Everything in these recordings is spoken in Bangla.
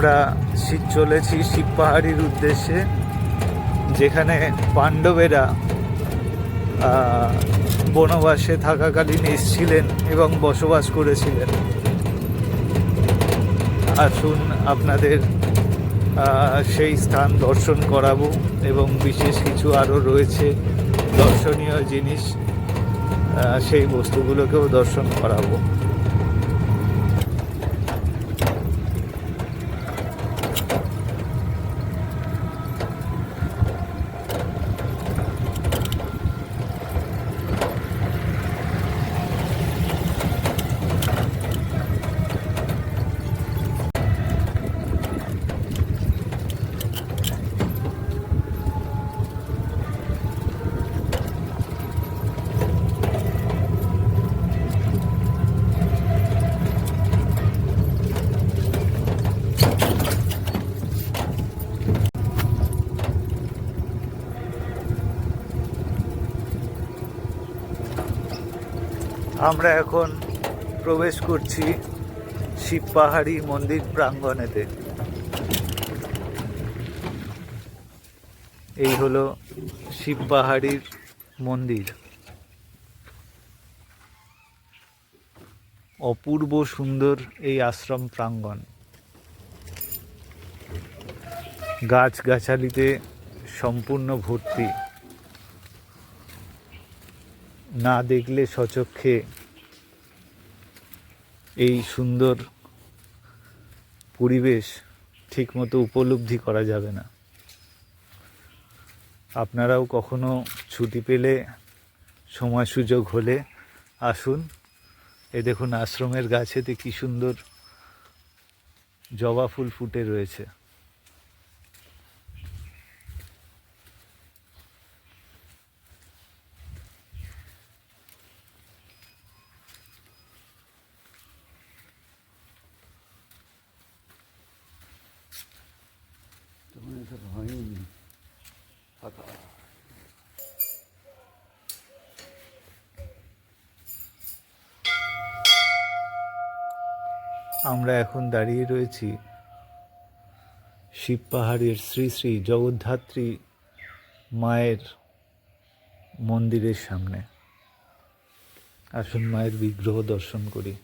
আমরা শীত চলেছি শিব পাহাড়ির উদ্দেশ্যে, যেখানে পাণ্ডবেরা বনবাসে থাকাকালীন এসেছিলেন এবং বসবাস করেছিলেন। আসুন আপনাদের সেই স্থান দর্শন করাবো এবং বিশেষ কিছু আরও রয়েছে দর্শনীয় জিনিস সেই বস্তুগুলোকেও দর্শন করাবো। আমরা এখন প্রবেশ করছি শিব পাহাড়ি মন্দির প্রাঙ্গণেতে। এই হলো শিব পাহাড়ির মন্দির। অপূর্ব সুন্দর এই আশ্রম প্রাঙ্গণ। গাছগাছালিতে সম্পূর্ণ ভর্তি। না দেখলে সচক্ষে এই সুন্দর পরিবেশ ঠিকমতো উপলব্ধি করা যাবে না। আপনারাও কখনো ছুটি পেলে সময় সুযোগ হলে আসুন। এ দেখুন আশ্রমের গাছেতে কি সুন্দর জবা ফুল ফুটে রয়েছে। আমরা এখন দাঁড়িয়ে রয়েছি শিব পাহাড়ের শ্রী শ্রী জগদ্ধাত্রী মায়ের মন্দিরের সামনে। আসুন মায়ের বিগ্রহ দর্শন করি।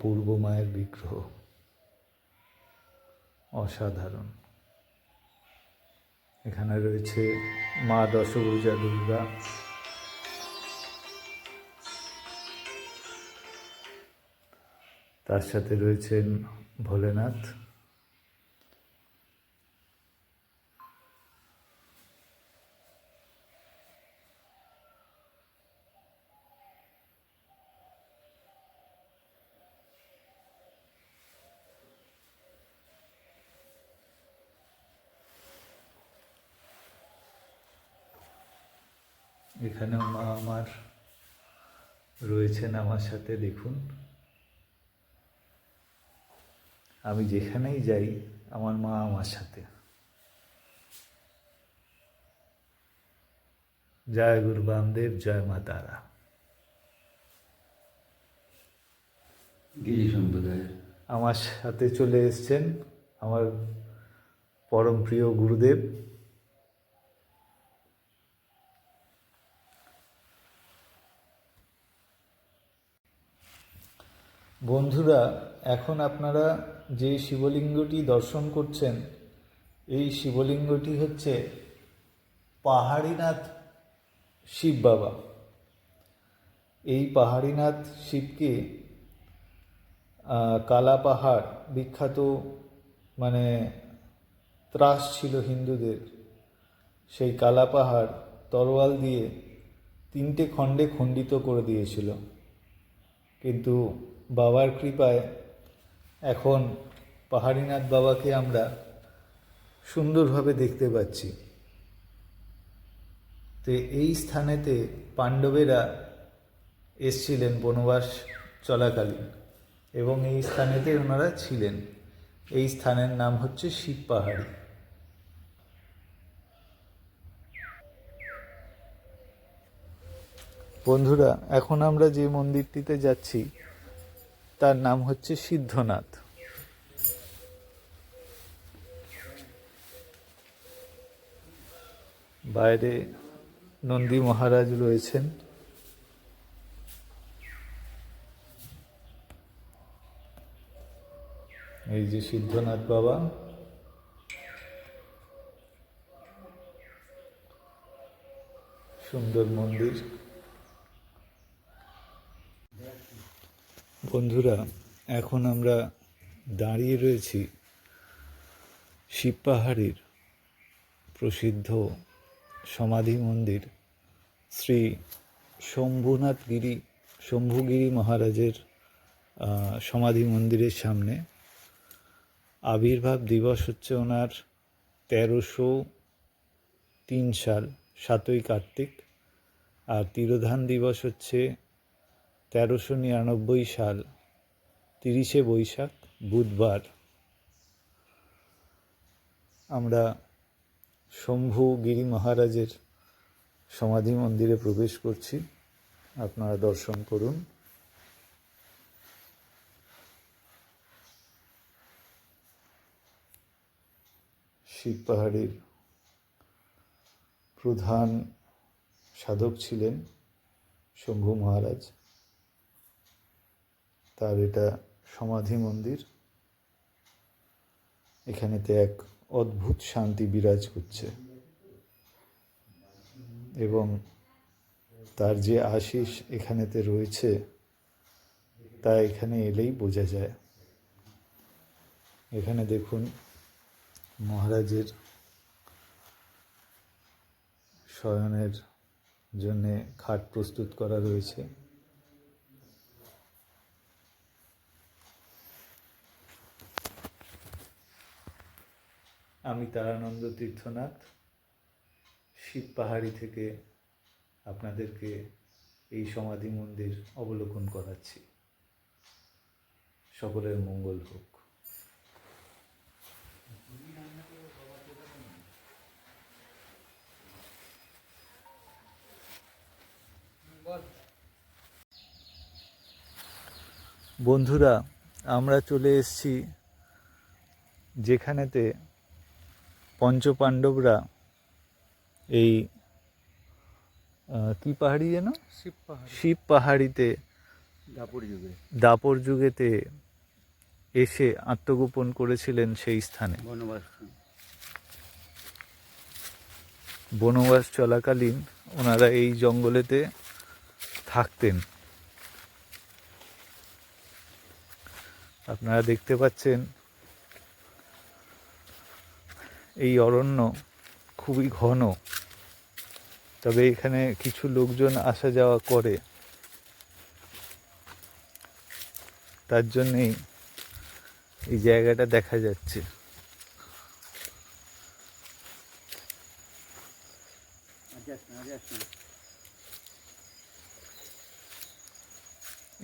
অপূর্ব মায়ের বিগ্রহ। অসাধারণ। এখানে রয়েছে মা দশভূজা দুর্গা। তার সাথে রয়েছেন ভোলেনাথ। এখানেও মা আমার রয়েছেন আমার সাথে দেখুন। আমি যেখানেই যাই আমার মা আমার সাথে। জয় গুরু বামদেব জয় মা তারা। গিরি সম্প্রদায়ের। আমার সাথে চলে এসছেন আমার পরম প্রিয় গুরুদেব। বন্ধুরা, এখন আপনারা যে শিবলিঙ্গটি দর্শন করছেন, এই শিবলিঙ্গটি হচ্ছে পাহাড়িনাথ শিব বাবা। এই পাহাড়িনাথ শিবকে কালা পাহাড়, বিখ্যাত মানে ত্রাস ছিল হিন্দুদের, সেই কালা পাহাড় তরোয়াল দিয়ে তিনটে খণ্ডে খণ্ডিত করে দিয়েছিল। কিন্তু বাবার কৃপায় এখন পাহাড়িনাথ বাবাকে আমরা সুন্দরভাবে দেখতে পাচ্ছি। তো এই স্থানেতে পাণ্ডবেরা এসছিলেন বনবাস চলাকালীন এবং এই স্থানেতে ওনারা ছিলেন। এই স্থানের নাম হচ্ছে শিব পাহাড়ি। বন্ধুরা, এখন আমরা যে মন্দিরটিতে যাচ্ছি তার নাম হচ্ছে সিদ্ধনাথ। বাইরে নন্দী মহারাজ রয়েছেন। এই যে সিদ্ধনাথ বাবা। সুন্দর মন্দির। বন্ধুরা, এখন আমরা দাঁড়িয়ে রয়েছি শিবপাহাড়ির প্রসিদ্ধ সমাধি মন্দির শ্রী শম্ভুনাথ গিরি শম্ভুগিরি মহারাজের সমাধি মন্দিরের সামনে। আবির্ভাব দিবস হচ্ছে ওনার তেরোশো তিন সাল, সাতই কার্তিক। আর তিরোধান দিবস হচ্ছে তেরোশো নিরানব্বই সাল, তিরিশে বৈশাখ, বুধবার। আমরা শম্ভু গিরি মহারাজের সমাধি মন্দিরে প্রবেশ করছি। আপনারা দর্শন করুন। শিব পাহাড়ের প্রধান সাধক ছিলেন শম্ভু মহারাজ। তার এটা সমাধি মন্দির। এখানেতে এক অদ্ভুত শান্তি বিরাজ করছে। এবং তার যে আশিস এখানেতে রয়েছে, তা এখানে এলেই বোঝা যায়। এখানে দেখুন মহারাজের শয়নের জন্যে খাট প্রস্তুত করা রয়েছে। আমি তারানন্দ তীর্থনাথ, শিব পাহাড়ি থেকে আপনাদেরকে এই সমাধি মন্দির অবলোকন করাচ্ছি। সকলের মঙ্গল হোক। বন্ধুরা, আমরা চলে এসেছি যেখানেতে পঞ্চপাণ্ডবরা এই কি পাহাড়ি যেন? শিব পাহাড়। শিব পাহাড়িতে দাপুর যুগে। দাপর যুগেতে এসে আত্মগোপন করেছিলেন সেই স্থানে। বনবাস বনবাস চলাকালীন ওনারা এই জঙ্গলেতে থাকতেন। আপনারা দেখতে পাচ্ছেন এই অরণ্য খুবই ঘন। তবে এখানে কিছু লোকজন আসা যাওয়া করে। তার জন্যেই এই জায়গাটা দেখা যাচ্ছে।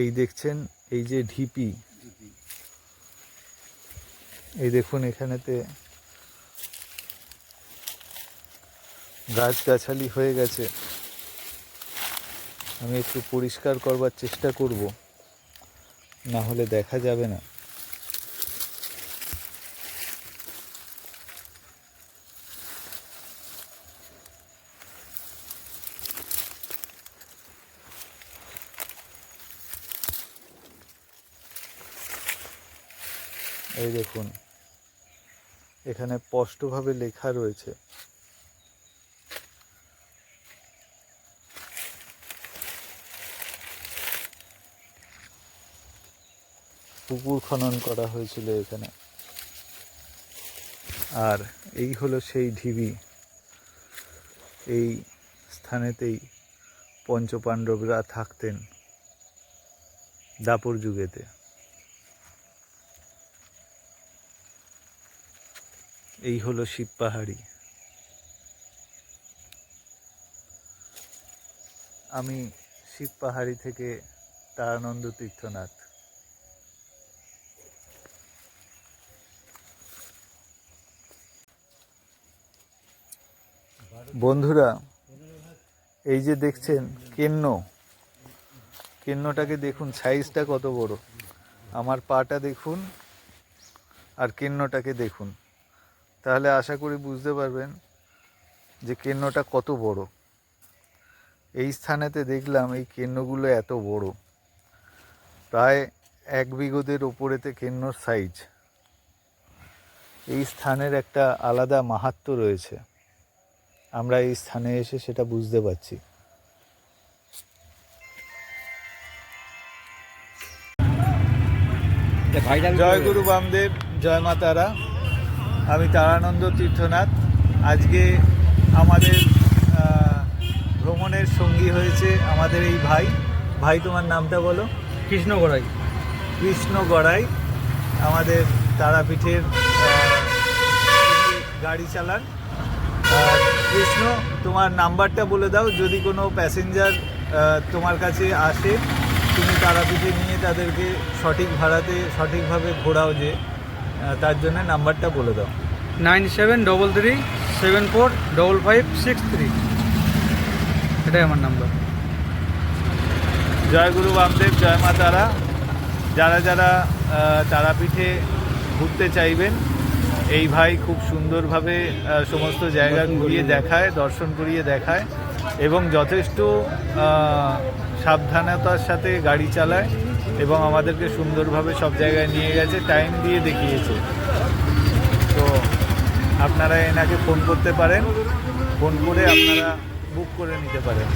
এই দেখছেন, এই যে ঢিপি। এই দেখুন এখানেতে গাছগাছালি হয়ে গেছে। আমি একটু পরিষ্কার করবার চেষ্টা করব। না হলে দেখা যাবে না। এই দেখুন, এখানে স্পষ্টভাবে লেখা রয়েছে। পুকুর খনন করা হয়েছিল এখানে। আর এই হলো সেই ঢিবি। এই স্থানেতেই পঞ্চপাণ্ডবরা থাকতেন দাপর যুগেতে। এই হলো শিব পাহাড়ি। আমি শিব পাহাড়ি থেকে তারানন্দ তীর্থনাথ। বন্ধুরা, এই যে দেখছেন কেন্ন। কেন্নটাকে দেখুন সাইজটা কত বড়। আমার পাটা দেখুন আর কেন্নটাকে দেখুন। তাহলে আশা করি বুঝতে পারবেন যে কেন্নটা কত বড়। এই স্থানেতে দেখলাম এই কেন্নগুলো এত বড়। প্রায় এক বিঘদের ওপরেতে কেন্নর সাইজ এই স্থানের একটা আলাদা মাহাত্ম্য রয়েছে। আমরা এই স্থানে এসে সেটা বুঝতে পারছি। জয় গুরু বামদেব জয় মা তারা। আমি তারানন্দ তীর্থনাথ। আজকে আমাদের ভ্রমণের সঙ্গী হয়েছে আমাদের এই ভাই। ভাই তোমার নামটা বলো? কৃষ্ণ গড়াই কৃষ্ণ গড়াই আমাদের তারাপীঠের গাড়ি চালান। কৃষ্ণ তোমার নাম্বারটা বলে দাও যদি কোনো প্যাসেঞ্জার তোমার কাছে আসে তুমি তারাপীঠে নিয়ে তাদেরকে সঠিক ভাড়াতে সঠিকভাবে ঘোরাও যে তার জন্য নাম্বারটা বলে দাও। Nine seven double three seven four double five six three. এটাই আমার নাম্বার। জয় গুরু বামদেব জয় মা তারা। যারা যারা তারাপীঠে ঘুরতে চাইবেন এই ভাই খুব সুন্দরভাবে সমস্ত জায়গা ঘুরিয়ে দেখায় দর্শন করিয়ে দেখায় এবং যথেষ্ট সাবধানতার সাথে গাড়ি চালায় এবং আমাদেরকে সুন্দরভাবে সব জায়গায় নিয়ে গেছে টাইম দিয়ে দেখিয়েছে। তো আপনারা এনাকে ফোন করতে পারেন ফোন করে আপনারা বুক করে নিতে পারেন।